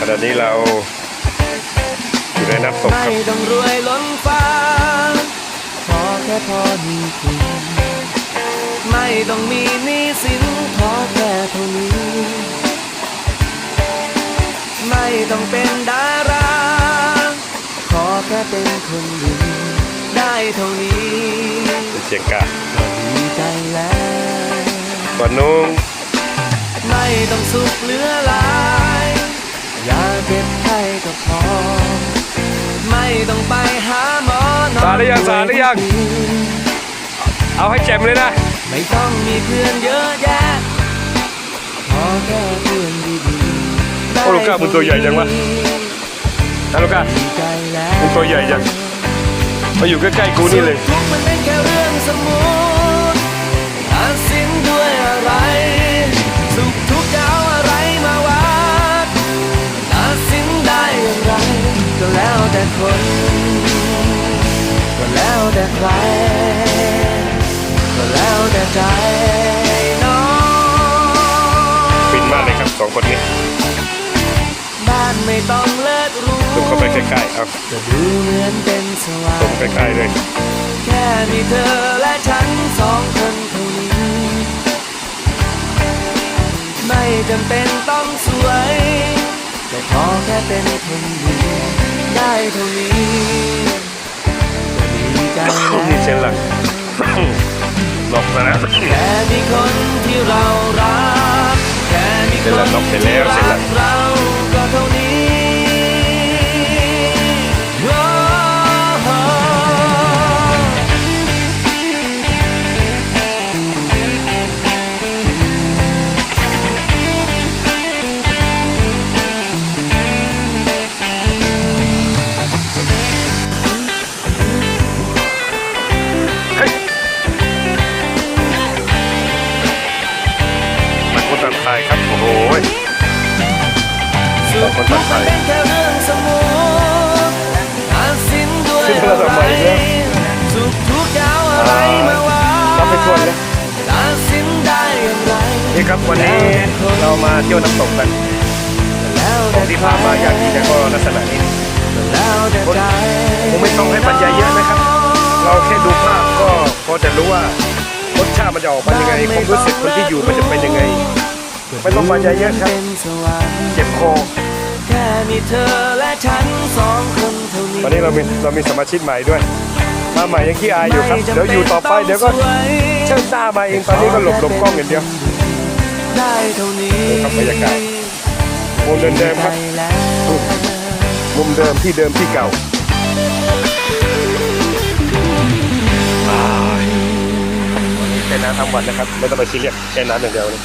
ขณะนี้เราอยู่ในน้ำตกไม่ครับต้องรวยล้นฟ้าขอแค่พอมีกินไม่ต้องมีหนี้สินขอแค่เท่านี้ ไม่ต้องเป็นดาราขอแค่เป็นคนดีได้เท่านี้เป็นเชียงกาก็ดีใจแล้ววันนู้นไม่ต้องสุขเหลือหลา ก็พอ ไม่ต้องไปหาหมอนอนสาหรือยังสาหรือยัง เอาให้แจ่มเลยนะ ไม่ต้องมีเพื่อนเยอะแยะขอแค่เพื่อนดีๆได้โอ้ลูกก้ามึงตัวใหญ่จังวะ นะลูกก้าดีใจแล้วมึงตัวใหญ่จังมาอยู่ใกล้ๆกูนี่เลยสุขทุกข์มันเป็นแค่เรื่องสมมุติ แล้วแต่คนก็แล้วแต่ใครก็แล้วแต่ใจน้องฟินมากเลยครับสองคนนี้บ้านไม่ต้องเลิศหรู้ซูมเข้าไปใกล้ๆเอาจะดูเหมือนเป็นสวรรซูมค์ใกล้ๆเลยแค่มีเธอและฉันสองคนเท่านี้ไม่จำเป็นต้องสวย แต่ขอแค่เป็นคนดี ได้เท่านี้ก็ดีใจนี่เชียงหแล้ลัวงนกนะแค่มีคนที่เรารักแค่มีเสร็คจแล้วนนกเสร็จที่แล้วเสร็จแล้รัวกเราก็เท่า ขึ้นมาอะทำไมไรเนี่ยสุขทุกข์จะเอาอะไรมาวัรับไปชวนดเลยตัดสินได้อย่างไรนี่ครับวันนี้เรามาเที่ยวน้ำตกกันแล้วขอแต่งที่พามาอย่างนี้แต่ก็ลักษณะนี้แล้วแต่ใจคงไม่ต้องให้บรรยายเยอะนะครับ เราแค่ดูภาพก็พอจะรู้ว่ารสชาติมันจะออกมายังไงความรู้สึกคนที่อยู่มันจะเป็นยังไงไม่ต้องบรรยายเยอะครับเป็นสวรรค์เจ็บคอ แค่มีเธอและฉันสองคนเท่านี้ตอนนี้เรามีเรามีสมาชิกใหม่ด้วยมาใหม่ยังขี้อายอยู่ครับ เดี๋ยวอยู่ต่อไปเดี๋ยวก็เชิดหน้ามาเองตอนนี้ก็หลบหลบกล้องอย่างเดียวได้เท่านี้ดูครับบรรยากาศมุมเดิมๆครับใจแล้วมุมเดิมที่เดิมที่เก่าวันนี้แค่น้ำทั้งวันนะครับไม่ต้องไปซีเรียสแค่น้ำอย่างเดียวเลย